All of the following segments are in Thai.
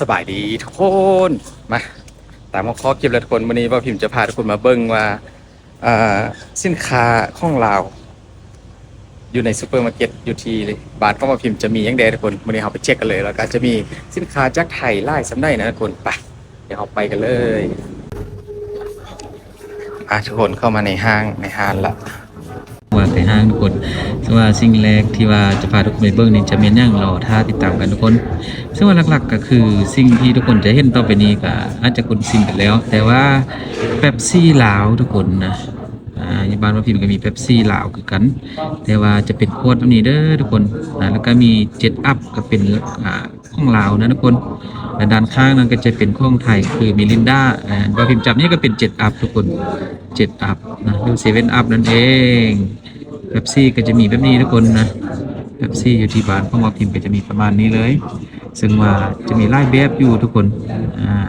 สบายดีทุกคนมาตามมาขอเก็บเลยทุกคนวันนี้ว่าพิมพ์จะพาทุกคนมาเบิ่งว่าสินค้าของเราวอยู่ในซูเปอร์มาร์เก็ตอยู่ที่บ้านของมาพิมพ์จะมียังแดทุกคนวันนี้เราไปเช็คกันเลย แล้วก็จะมีสินค้าจากไทยไล่สำได้นะทุกคนไปเดี๋ยวเราไปกันเลยอะทุกคนเข้ามาในห้างในห้างละ ห้างทุกคนซึ่งว่าสิ่งแรกที่ว่าจะพาทุกคนไปเบิ่งนี่จะเป็นอย่างรอท่าติดตามกันทุกคน ซึ่งว่าหลักๆก็คือสิ่งที่ทุกคนจะเห็นต่อไปนี้ก็อาจจะคุ้นชินกันแล้ว แต่ว่าเป๊ปซี่ลาวทุกคนนะอ่ายู่บ้านว่าพิมพ์ก็มีเป๊ปซี่ลาวคือกัน แต่ว่าจะเป็นขวดแบบนี้เด้อทุกคนนะแล้วก็มีเจ็ดอัพก็เป็นอ่าของลาวนะทุกคนและด้านข้างนั้นก็จะเป็นของไทยคือมิลินดาอ่าว่าพิมพ์จับนี่ก็เป็นเจ็ดอัพทุกคนเจ็ดอัพนะหรือเซเว่นอัพนั่นเอง เป๊ปซี่ก็จะมีแบบนี้ทุกคนนะเป๊ปซี่อยู่ที่บ้านของว่าพิมพ์ก็จะมีประมาณนี้เลย ซึ่งว่าจะมีไล่แบบอยู่ทุกคนอ่า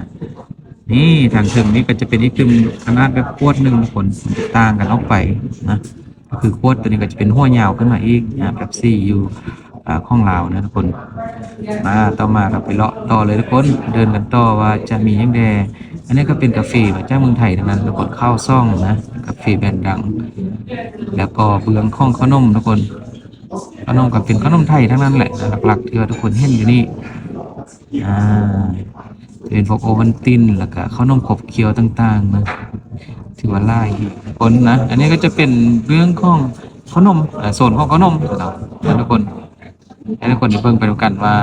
นี่ทางถึงนี่ก็จะเป็นอีกตึมขนาดแบบขวดหนึ่งทุกคนจะต่างกันออกไปนะก็คือขวดตัวนี้ก็จะเป็นหัวยาวขึ้นมาอีกนะแบบซี่อยู่อ่าข้องลาวนะทุกคนมาต่อมาเราไปเลาะต่อเลยทุกคนเดินกันต่อว่าจะมียังแด อันนี้ก็เป็นกาแฟมาจาเมืองไทยทั้งนั้นทุกคนข้าวซ่องนะกาแฟแบรนด์ดัง แล้วก็เบืองข้องขนมทุกคนขนมก็เป็นขนมไทยทั้งนั้นแหละหลักๆที่ว่าทุกคนเห็นอยู่นี่อ่าเป็นพวกโอวันตินแล้วก็ข้าวนมขบเคี้ยวต่างๆนะถือว่าไล่คนนะ อันนี้ก็จะเป็นเรื่องของข้าวนมอ่าโซนของข้าวนมนะทุกคน ให้ทุกคนได้เบิ่งไปด้วยกันว่า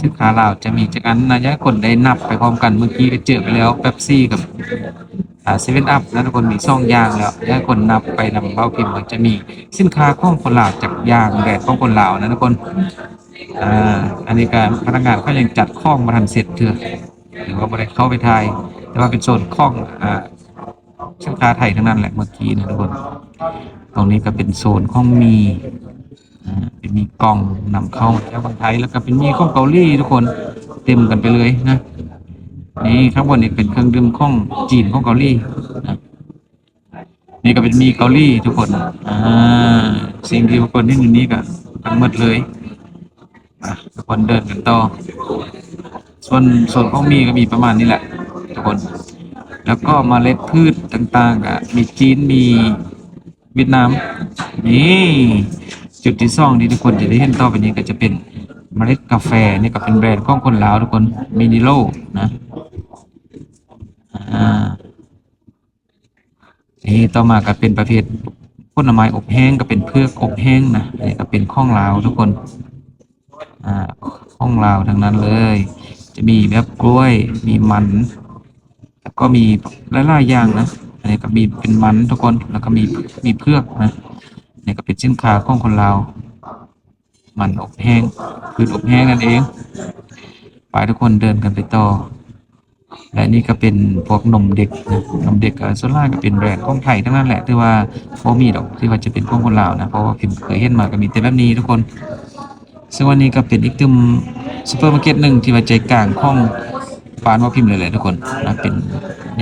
สินค้าเราจะมีจากอันนะอยกคนได้นับไปพร้อมกันเมื่อกี้ก็เจอไปแล้วเป๊ปซี่กับอ่าเซเว่นอัพนะทุกคนมีซ่องยางแล้วอยากคนนับไปนำเบ้าพิมพ์มันจะมีสินค้าของคนลาวจากยางแบรนด์ของคนลาวนะทุกคนอ่าอันนี้การพนักงานเขายังจัดข้องมาทันเสร็จเถอะหรือว่าบริเข้าไปไทยแต่ว่าเป็นโซนข้องอ่าสินค้าไทยทั้งนั้นแหละเมื่อกี้นะทุกคน ตรงนี้ก็เป็นโซนข้องมี เป็นมีกล่องนำเข้าจากบางไทยแล้วก็เป็นมีข้องเกาหลีทุกคนเต็มกันไปเลยนะนี่ข้างบนนี่เป็นเครื่องดื่มข้องจีนข้องเกาหลีนะนี่ก็เป็นมีเกาหลีทุกคนอ่าสิ่งที่ทุกคนเห็นอยู่นี้ก็กันหมดเลยทุกคนเดินกันต่อส่วนส่วนของมีก็มีประมาณนี้แหละ ทุกคน แล้วก็มเมล็ดพืชต่างๆอะมีจีนมีเวียดนามนี่ จุดที่สองที่ทุกคนจะได้เห็นต่อไปนี้ก็จะเป็นเมล็ดกาแฟนี่ก็เป็นแบรนด์ของคนลาวทุกคนมินิโลนะอ่านี่ต่อมาก็เป็นประเภทผลไม้อบแห้งก็เป็นเพือกอบแห้งนะนี่ก็เป็นข้องลาวทุกคนอ่าห้องเราวทั้งนั้นเลย จะมีแบบกล้วยมีมันแล้วก็มีหลายๆอย่างนะอันนี้ก็มีเป็นมันทุกคนแล้วก็มีมีเพือกนะ นนี่ก็เป็นสินค้าของคนเราว มันอบแห้งพืชอบแห้งนั่นเองไปทุกคนเดินกันไปต่อ และนี่ก็เป็นพวกนมเด็กนะนมเด็กกับส่วนล่างก็เป็นแบรนด์ของไทยทั้งนั้นแหละที่ว่าพอมีดอกที่ว่าจะเป็นของคนลาวนะเพราะว่าพิมเคยเห็นมาก็มีแต่แบบนี้ทุกคนซึ่งวันนี้ก็เป็นอีกตึมซูเปอร์มาร์เก็ตหนึ่งที่ว่าใจกลางของบ้านว่าพิมพ์เลยแหละทุกคนนะเป็น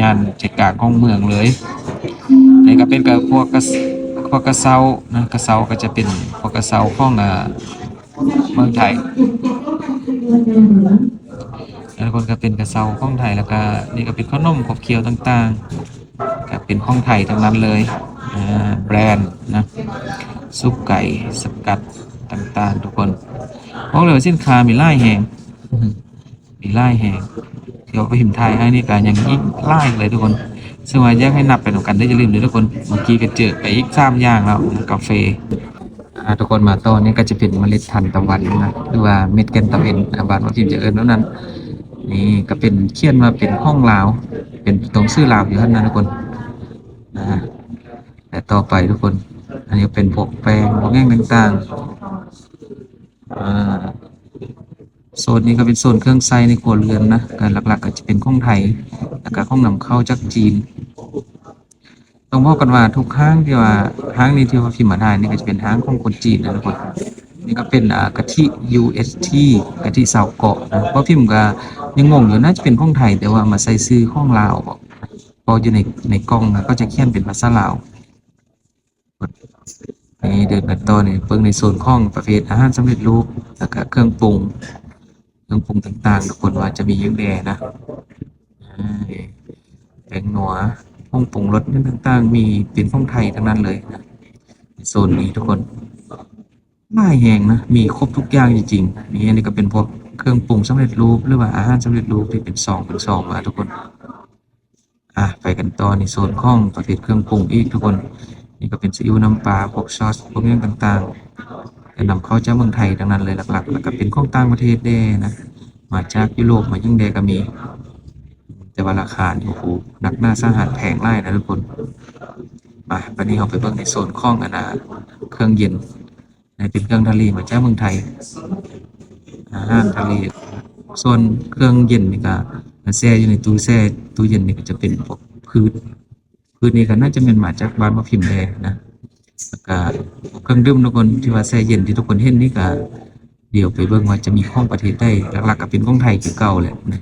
ย่านใจกลางของเมืองเลยนี่ก็เป็นกับพวกกระ พวกกระเซานะกระเซาก็จะเป็นพวกกระเซาของอ่าเมืองไทยแล้วคนก็เป็นกระเซาของไทยแล้วก็นี่ก็เป็นขนมขบเคี้ยวต่างๆก็เป็นของไทยทั้งนั้นเลยอ่าแบรนด์นะซุปไก่สกัดต่างๆ ทุกคนพราะเลยว่าสินค้ามีไล่แหงมีไล่แหงเที่เราไปหิมพ์ไทยให้นี่การยังยิ่งไล่เลยทุกคน ซึ่งว่าอยกให้นับไปด้วยกันได้จะลืมเลยทุกคนเมื่อกี้ก็เจอไปอีกสามอย่างแล้วกาแฟทุกคนมาต่อนี่ก็จะเป็นเมล็ดทันตะวันนะหรือว่าเม็ดแกนตะเวนอาบานว่าพิมจะเอิญแล้วนั้นนี่ก็เป็นเขียนมาเป็นห้องลาว เป็นตรงชื่อลาวอยู่ท่านนั้นทุกคนนะแต่ต่อไปทุกคน อันนี้เป็นพวกแปรงพวกแง่งต่างๆอ่าโซนนี้ก็เป็นโซนเครื่องไซในครัวเรือนนะการหลักๆก็จะเป็นข้องไทยแล้วก็ข้องนำเข้าจากจีน ต้องบอกกันว่าทุกห้างที่ว่าห้างนี้ที่ว่าพิมพ์มาได้นี่ก็จะเป็นห้างของคนจีนนะทุกคนนี่ก็เป็นอ่ากะทิ UST กะทิสาวเกาะนะเพราะพิมพ์ก็ยังงงอยู่น่าจะเป็นของไทยแต่ว่ามาใส่ซื้อของลาวบอกพออยู่ในในกล้องนะก็จะเขียนเป็นภาษาลาวนี่เดินกันต่อเนี่ยเพิ่งในโซนของประเภทอาหารสำเร็จรูปแล้วก็เครื่องปรุงรื่องปรุงต่างๆทุกคนว่าจะมีเยอะแดนะอ่าแป้งหนัว ห้องปรุงรสต่างๆ มีเป็นของไทยทั้งนั้นเลยนะโซนนี้ทุกคนน่าแหงนะ มีครบทุกอย่างจริงๆนี่อันนี้ก็เป็นพวกเครื่องปรุงสำเร็จรูปหรือว่าอาหารสำเร็จรูปที่เป็นซองเป็นซองมาทุกคน อะไปกันต่อในโซนของประเภทเครื่องปรุงอีกทุกคน นี่ก็เป็นซีอิ๊วน้ำปลาพวกซอสพวกนี้ต่างๆแต่นำเข้าจากเมืองไทยทั้งนั้นเลยหลักๆ แล้วก็เป็นของต่างประเทศแด้นะ มาจากยุโรปมายิ่งแดก็มี แต่ว่าราคาโอ้โหหนักหน้าสาหัสแพงไล่นะทุกคนมาวันนี้เราไปเบิ่งในโซนข้องกันนะเครื่องเย็นในเป็นเครื่องทะเลมาจากเมืองไทยอาหารทะเลส่วนเครื่องเย็นนี่ก็แช่อยู่ในตู้แช่ตู้เย็นนี่ก็จะเป็นพวกพืชพืชนี่ก็น่าจะเป็นมาจากบ้านมะพิมพ์แดงนะแล้วก็เครื่องดื่มทุกคนที่ว่าแช่เย็นที่ทุกคนเห็นนี่ก็เดี๋ยวไปเบิ่งว่าจะมีของประเทศใดหลักๆก็เป็นของไทยคือเก่าแหละนะ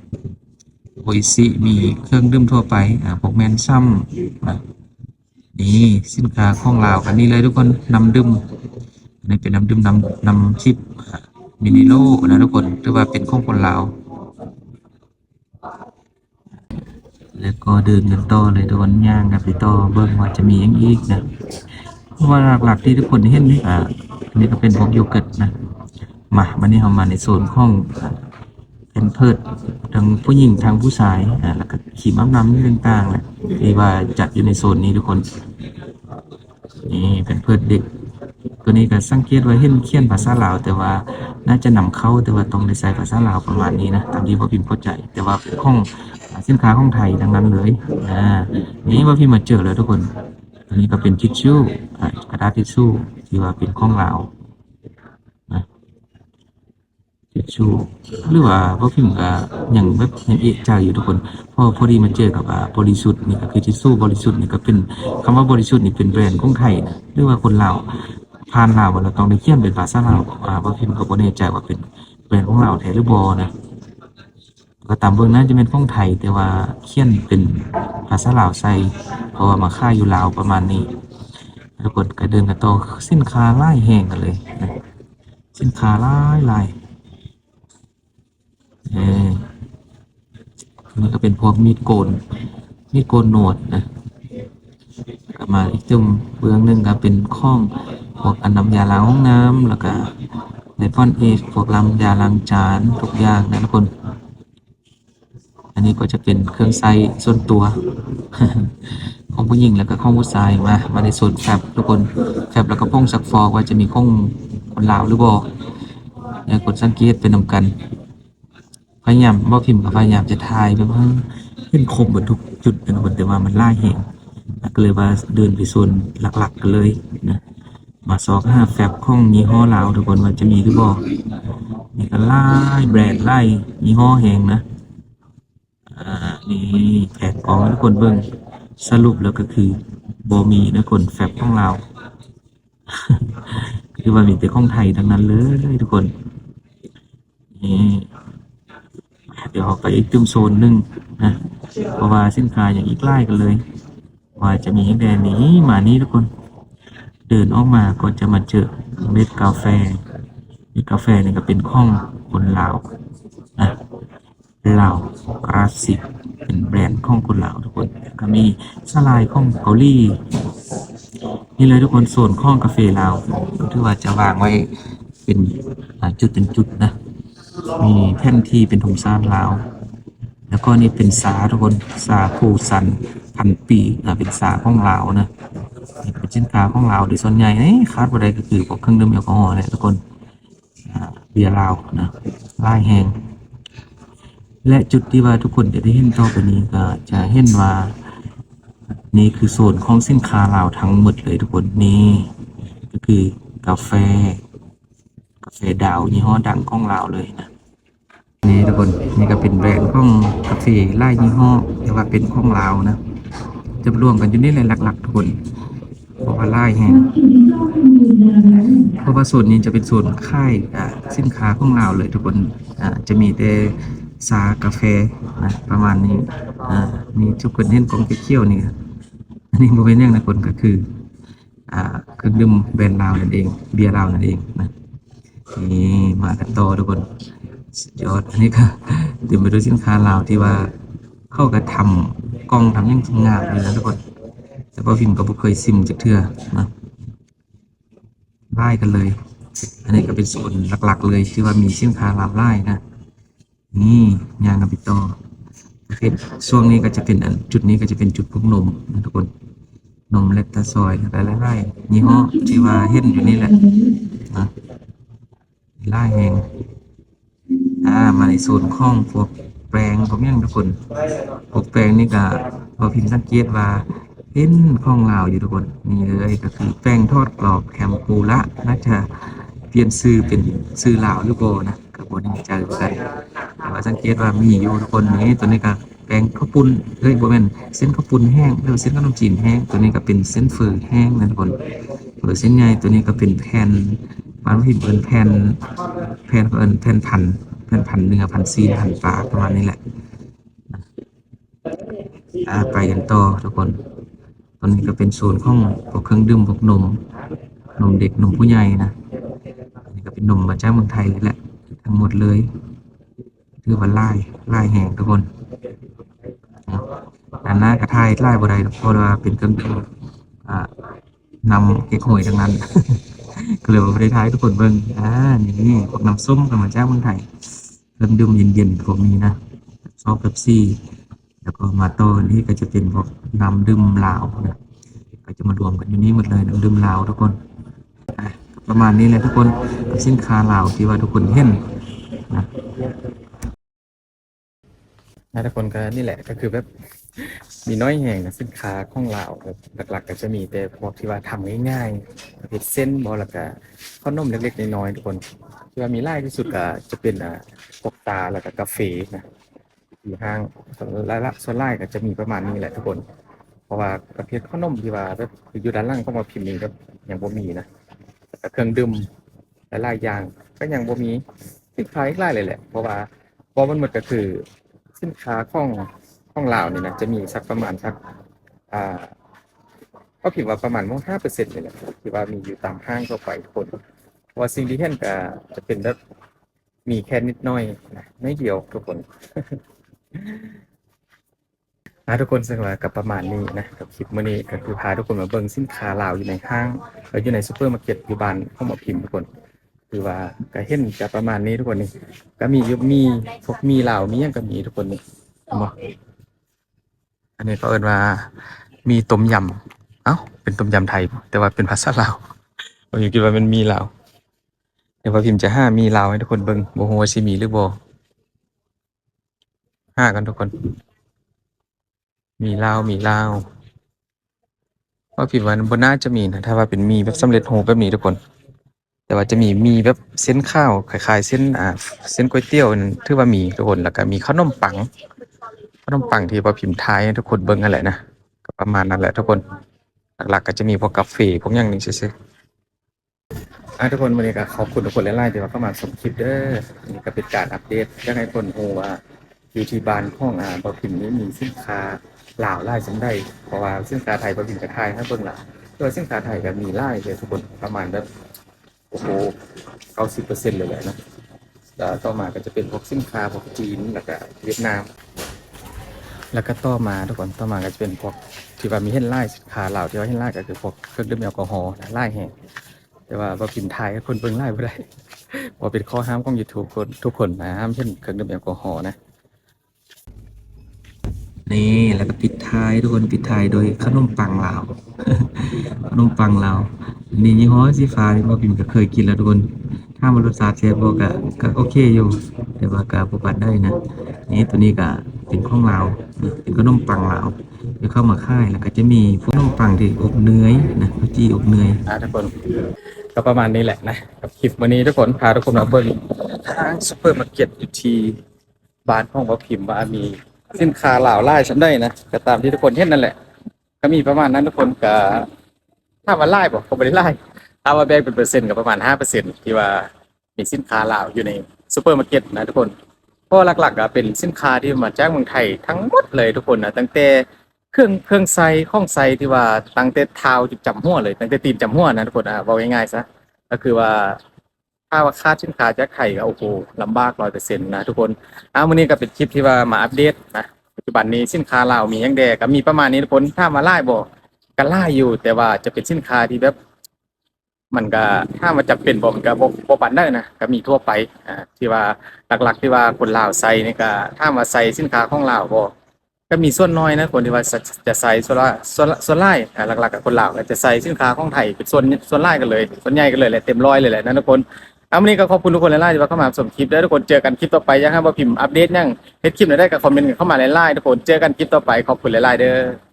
โออิซิมีเครื่องดื่มทั่วไปอ่าพวกแมนซัมนี่สินค้าของลาวกันนี่เลยทุกคนน้ำดื่มอันนี้เป็นน้ำดื่มน้ำน้ำชิปมินิโลนะทุกคนถือว่าเป็นของคนลาวแล้วก็เดินกันต่อเลยทุกคนย่างกันไปต่อเบิ่งว่าจะมีอย่างอีกนะเพราะว่าหลักๆที่ทุกคนเห็นนี่อ่าอันนี้ก็เป็นพวกโยเกิร์ตนะมาวันนี้เรามาในโซนของ เป็นเพิดทั้งผู้หญิงทั้งผู้ชายอ่าแล้วก็ขีมอ้ำน้ำนี่ต่างๆแหละที่ว่าจัดอยู่ในโซนนี้ทุกคน นี่เป็นเพิดเด็ก ตัวนี้ก็สังเกตว่าเห็นเขียนภาษาลาว แต่ว่าน่าจะนำเข้าแต่ว่าต้องได้ใช้ภาษาลาวประมาณนี้นะตามที่พ่อพิมพ์เข้าใจ แต่ว่าเป็นของสินค้าของไทยทั้งนั้นเลยอ่านี่พ่อพิมพ์มาเจอแล้วทุกคนตัวนี้ก็เป็นทิชชู่กระดาษทิชชู่ที่ว่าเป็นของลาวนะทิ ชชู่หรือว่าพ่อพิมพ์ก็ยังแบบยังเอะใจอยู่ทุกคนพอพอดีมาเจอกับอ่าบริสุทธิ์นี่ก็คือทิชชู่บริสุทธิ์นี่ก็เป็นคำว่าบริสุทธิ์นี่เป็นแบรนด์ของไทยนะหรือว่าคนลาวผ่านลาวเราต้องได้เขียนเป็นภาษาลาวอ่าพราะพิมพ์ก็บ่แน่ใจว่าเป็นเป็นของลาวแท้หรือบ่นะก็ตามเบิ่งนั้นจะเป็นของไทย แต่ว่าเขียนเป็นภาษาลาวใส่เพราะว่ามาค่าอยู่ลาวประมาณนี้ทุกคนก็เดินกันต่อสินค้าหลายแห่งกันเลยนะสินค้าหลายหลายเออนี่ก็เป็นพวกมีดโกน มีดโกนหนวดนะก็มาอีกจุ่มเบื้องหนึ่งก็เป็นข้องพวกอันน้ำยาล้างห้องน้ำแล้วก็ในฟอนเอชพวกลำยาล้างจานทุกอย่างนะทุกคน อันนี้ก็จะเป็นเครื่องใช้ส่วนตัวของผู้หญิงแล้วก็ข้องผู้ชายมา มาในส่วนแฟบทุกคนแฟบแล้วก็พงซักฟอกว่าจะมีข้องคนลาวหรือบ่เนี่ยกดสังเกตเป็นนำกัน ยายามว่พิมพ์กับพยายามจะทายแบบว่าเห็นครบหมดทุกจุดเป็นคนแต่ว่ามันล่าเหงก็เลยว่าเดินไปโซนหลักๆกันเลยนะมาซอกห้าแฟบข้องยี่ห้อลาวทุกคนว่าจะมีหรือบอกนี่ก็ไล่แบรนด์ไล่ยี่ห้อแหงนะอ่านี่แผกองทุกคนเบิ่งสรุปแล้วก็คือบอมีนะคนแฟบข้องเราวคือว่ามีแต่ข้องไทยทั้งนั้นเลยทุกคนนี่ เดี๋ยวออกไปอีกจุ่มโซนหนึงนะเพราะว่าสินค้าอย่างอีกไล่กันเลย ว่าจะมีแดนนี้มานี้ทุกคน เดินออกมาก็จะมาเจอเม็ดกาแฟเม็ดกาแฟเนี่ยก็เป็นข้องคนลาวนะลาวคลาสสิกเป็นแบรนด์ข้องคนลาวทุกคนแล้วก็มีสลายข้องเกาหลีนี่เลยทุกคนโซนข้องกาแฟลาวที่ว่าจะวางไว้เป็นจุดเป็นจุดนะ มีแผ่นที่เป็นธงชาติลาว แล้วก็นี่เป็นสาทุกคนสาภูสันพันปีอ่าเป็นสาของลาวนะนี่เป็นสินค้าของลาวโดยส่วนใหญ่นี่คาดว่าใดก็คือพวกเครื่องดื่มแอลกอฮอล์แหละทุกคนเบียร์ลาวนะลายแหงและจุดที่ว่าทุกคนจะได้เห็นต่อไปนี้ก็จะเห็นว่า นี่คือโซนของสินค้าลาวทั้งหมดเลยทุกคนนี่ก็คือกาแฟ กาแฟดาวยี่ห้อดังของลาวเลยนะ นี่ทุกคนนี่ก็เป็นแบรนด์ของกาแฟไล่ยี่ห้อแต่ว่าเป็นของลาวนะจะรวมกันอยู่นี่เลยหลักๆทุกคนเพราะว่าไล่แห้งเพราะว่าส่วนนี้จะเป็นส่วนค่ายอ่าสินค้าของลาวเลยทุกคนอ่าจะมีแต่ซากาแฟนะประมาณนี้อ่ามีทุกคนเห็นกล่องเขียวนี่อันนี้โมเป็นอย่างนะคนก็คืออ่าเครื่องดื่มแบรนด์ลาวนั่นเอง เบียร์ลาวนั่นเองนะนี่มากันต่อทุกคน ยอดอันนี้ก็เต็มไปด้วยสินค้าลาวที่ว่าเข้ากับทำกล้องทำยังงามเลยนะทุกคนแต่พอฟิล์ก็บ่เคยซิมจากเทื่อนะไล่กันเลย อันนี้ก็เป็นส่วนหลักๆ เลยที่ว่ามีสินค้าลาวไล่นะนี่ยางกับปิโตประเภทช่วงนี้ก็จะเป็นจุดนี้ก็จะเป็นจุดพวกนมนะทุกคนนมเล็กตาซอยอะไรไล่ๆยี่ห้อที่ว่าเห็นอยู่นี่แหละนะไล่แหง อ่ามาในโซนข้องพวกแปลงพวกนี้ทุกคนพวกแปลงนี่ก็พอพิมพ์สังเกตว่าเห็นข้องลาวอยู่ทุกคนนี่เลยก็คือแป้งทอดกรอบแคมปูละน่าจะเปลี่ยนชื่อเป็นชื่อลาวหรือเปล่านะกับบนนี้ใจกันแต่ว่าสังเกตว่ามีอยู่ทุกคนนี้ตัวนี้ก็แป้งข้าวปุ้นเฮ้ยบ่แมนเส้นข้าวปุ้นแห้งหรือเส้นขนมจีนแห้งตัวนี้ก็เป็นเส้นเฟอแห้งนะทุกคนเฟอเส้นใหญ่ตัวนี้ก็เป็นแผ่นบางทีเอิ้นแผ่นแผ่นเอินแผ่นพัน แผ่นพันเนื้อพันซีนพันปลาประมาณนี้แหละไปกันต่อทุกคนตัวนี้ก็เป็นโซนของพวกเครื่องดื่มพวกนม นมเด็กนมผู้ใหญ่นะอันนี้ก็เป็นนมมาจากเมืองไทยเลยแหละ ทั้งหมดเลยคือว่าไล่ไล่แหงทุกคนด้านหน้ากระทายไล่บได้หรเพราะว่าเป็นเครื่องดื่มอ่านำเก๊กฮวยทั้งนั้นก็เลยว่าบ่ได้ทายทุกคนเบิ่งอ่านี่พวกน้ำส้มก็มาจากเมืองไทย เครื่องดื่มเย็นๆพวกนี้นะซอฟเป๊ปซี่ แล้วก็มาต่ออันนี้ก็จะเป็นพวกน้ำดื่มลาวนะก็จะมารวมกันอยู่นี่หมดเลยน้ำดื่มลาวทุกคนประมาณนี้เลยทุกคนกับสินค้าลาวที่ว่าทุกคนเห็นนะนะทุกคนก็นี่แหละก็คือแบบมีน้อยแห่งนะสินค้าของเราแบบหลักๆ ก็จะมีแต่พวกที่ว่าทำง่ายๆประเภทเส้นบอลกะข้าวนมเล็กๆน้อยๆทุกคน ที่ว่ามีไล่ที่สุดก็จะเป็นอ่าพวกตาแล้วก็กาแฟนะอยู่ห้างส่วนรายละส่วนไล่ก็จะมีประมาณนี้แหละทุกคน เพราะว่าประเภทข้าวนมที่ว่าแบบอยู่ด้านล่างก็มาพิมพ์นี้ก็ยังบ่มีนะแต่เครื่องดื่มหลายๆอย่างก็ยังบ่มีสินค้าอีกหลายเลยแหละ เพราะว่าเพราะมันหมดก็คือสินค้าของของลาวนี่นะจะมีสักประมาณสักอ่าก็ผิดว่าประมาณมั้งห้าเปอร์เซ็นต์เลยแหละที่ว่ามีอยู่ตามห้างทั่วไปคน ว่าสิ่งที่เห็นก็จะเป็นแบบมีแค่นิดหน้อยนะไม่เดียวทุกคนนะทุกคนสำหรับกับประมาณนี้นะกับคลิปมื้อนี้ก็คือพาทุกคนมาเบิ่งสินค้าลาวอยู่ในห้างหรืออยู่ในซูเปอร์มาร์เก็ตอยู่บ้านเข้ามาพิมพ์ทุกคน คือว่าก็เห็นจะประมาณนี้ทุกคนนี่ก็มียุบมีพวกมีลาวมียังก็มีทุกคนนี่เห็นบ่อันนี้ก็เอิ้นว่ามีต้มยำเอ้าเป็นต้มยำไทย แต่ว่าเป็นภาษาลาวผมอยู่คิดว่ามันมีลาว เดี๋ยวว่าพิมพ์จะห้ามีลาวให้ทุกคนเบิ่งบ่ฮู้ว่าสิมีหรือบ่ห้ากันทุกคน มีลาวมีลาวว่าพิมพ์ว่าบ่น่าจะมีนะถ้าว่าเป็นมีแบบสำเร็จรูปแบบนี้ทุกคน แต่ว่าจะมีมีแบบเส้นข้าวคล้ายๆเส้นอ่าเส้นก๋วยเตี๋ยวนั่นถือว่ามีทุกคนแล้วก็มีขนมปังขนมปังที่พอพิมพ์ท้ายให้ทุกคนเบิ่งกันแหละนะก็ประมาณนั้นแหละทุกคน หลักๆก็จะมีพวกกาแฟพวกอย่างนี้ซื่อๆ อะทุกคนวันนี้ก็ขอบคุณทุกคนหลายๆที่ว่าเข้ามาชมคลิปเด้ออันนี้ก็เป็นการอัปเดตอยากให้คนรู้ว่าอยู่ที่บ้านของอ่าพอพิมนี้มีสินค้าหลาวหลายจังได้เพราะว่าสินค้าไทยพอพิมพ์จะขายให้เบิ่งล่ะตัวสินค้าไทยก็มีหลายเลยทุกคนประมาณแบบโอ้โหเก้าสิบเปอร์เซ็นต์เลยแหละนะแล้วต่อมาก็จะเป็นพวกสินค้าพวกจีนแล้วก็เวียดนาม แล้วก็ต่อมาทุกคนต่อมาก็จะเป็นพวกที่ว่ามีเห็นไล่สินค้าเหล่าที่ว่าเห็นไล่ก็คือพวกเครื่องดื่มแอลกอฮอล์ไล่แห้ง แต่ว่าพอพิมพ์ไทยคนเบิ่งไล่ไม่ได้เพราะเป็นข้อห้ามของ YouTube คนทุกคนนะห้ามเช่นเครื่องดื่มแอลกอฮอล์นะ นี่แล้วก็ปิดท้ายทุกคนปิดท้ายโดยขนมปังลาว ขนมปังลาวนี่ยี่ห้อสีฟ้าที่พ่อพิมพ์ก็เคยกินแล้วทุกคน ถ้ามารสชาติแซ่บบ่ก็ก็โอเคอยู่ แต่ว่าก็บ่ปานได้นะ นี่ตัวนี้ก็เป็นของลาวนี่เป็นขนมปังลาวเดี๋ยวเข้ามาค่ายแล้วก็จะมีพวกขนมปังที่อบเนยนะข้าวจี้อบเนยอ่าทุกคน ก็ประมาณนี้แหละนะกับคลิปวันนี้ทุกคนพาทุกคนมาเบิ่งทางซูเปอร์มาร์เก็ตอยู่ทีบ้านของพ่อพิมพ์ว่ามีสินค้าเหล่าไล่ฉันได้นะก็ตามที่ทุกคนเห็นนั่นแหละ ก็มีประมาณนั้นทุกคนก็ถ้าว่าไล่บอกก็ไม่ได้ไล่ถ้าว่าแบ่งเป็นเปอร์เซ็นต์ก็ประมาณห้าเปอร์เซ็นต์ที่ว่ามีสินค้าเหล่าอยู่ในซูเปอร์มาร์เก็ตนะทุกคนเพราะหลักๆก็เป็นสินค้าที่มาจากเมืองไทยทั้งหมดเลยทุกคนนะตั้งแต่ เครื่องเครื่องไซข้องไซที่ว่าตั้งแต่เท้าจุดจำหัวเลยตั้งแต่ตีนจำหัวนะทุกคนอะบอกง่ายๆซะก็คือว่าถ้าว่าคาดสินค้าจากไทยก็โอ้โหลำบากร้อยเปอร์เซ็นต์นะทุกคนอ้าวันนี้ก็เป็นคลิปที่ว่ามาอัปเดตนะปัจจุบันนี้สินค้าลามียังแดก็มีประมาณนี้ทุกคนถ้ามาไล่บอกก็ไล่อยู่ แต่ว่าจะเป็นสินค้าที่แบบ มันก็ถ้ามันจะเป็นบ่มันก็บ่บ่ปานได้นะก็มีทั่วไปอ่าที่ว่าหลักๆที่ว่าคนลาวใส่นี่ก็ถ้ามาใส่สินค้าของลาวบ่ก็ ก็มีส่วนน้อยนะคนที่ว่าจะใส่ส่วนละส่วนละส่วนหลายอ่าหลักๆกับคนลาวก็จะใส่สินค้าของไทยเป็นส่วนส่วนไล่กันเลยส่วนใหญ่กันเลยแหละเต็มร้อยเลยแหละนะทุกคนเอาวันนี้ก็ขอบคุณทุกคนหลายๆที่ว่าเข้ามาชมคลิปแล้วทุกคนเจอกันคลิปต่อไปยังให้ว่าพิมพ์อัปเดตยังเฮ็ดคลิปไหนได้ก็คอมเมนต์กันเข้ามาหลายๆทุกคนเจอกันคลิปต่อไปขอบคุณหลายๆเด้อ